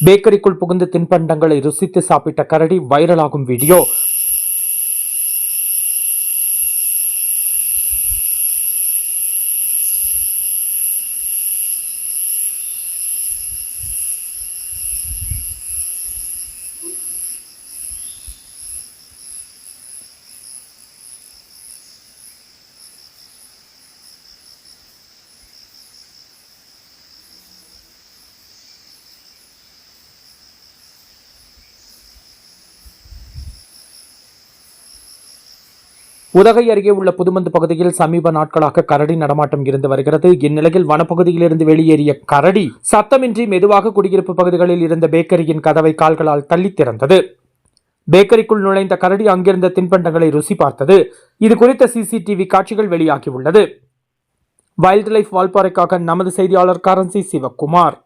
பேக்கரிக்குள் புகுந்து தின்பண்டங்களை ருசித்து சாப்பிட்ட கரடி வைரலாகும் வீடியோ உதகை அருகே உள்ள புதுமந்து பகுதியில் சமீப நாட்களாக கரடி நடமாட்டம் இருந்து வருகிறது. இந்நிலையில் வனப்பகுதியிலிருந்து வெளியேறிய கரடி சத்தமின்றி மெதுவாக குடியிருப்பு பகுதிகளில் இருந்த பேக்கரியின் கதவை கால்களால் தள்ளி திறந்தது. பேக்கரிக்குள் நுழைந்த கரடி அங்கிருந்த தின்பண்டங்களை ருசி பார்த்தது. இது குறித்த சிசிடிவி காட்சிகள் வெளியாகியுள்ளது. வைல்ட் லைஃப் வால்பாறைக்காக நமது செய்தியாளர் கரன்சி சிவக்குமார்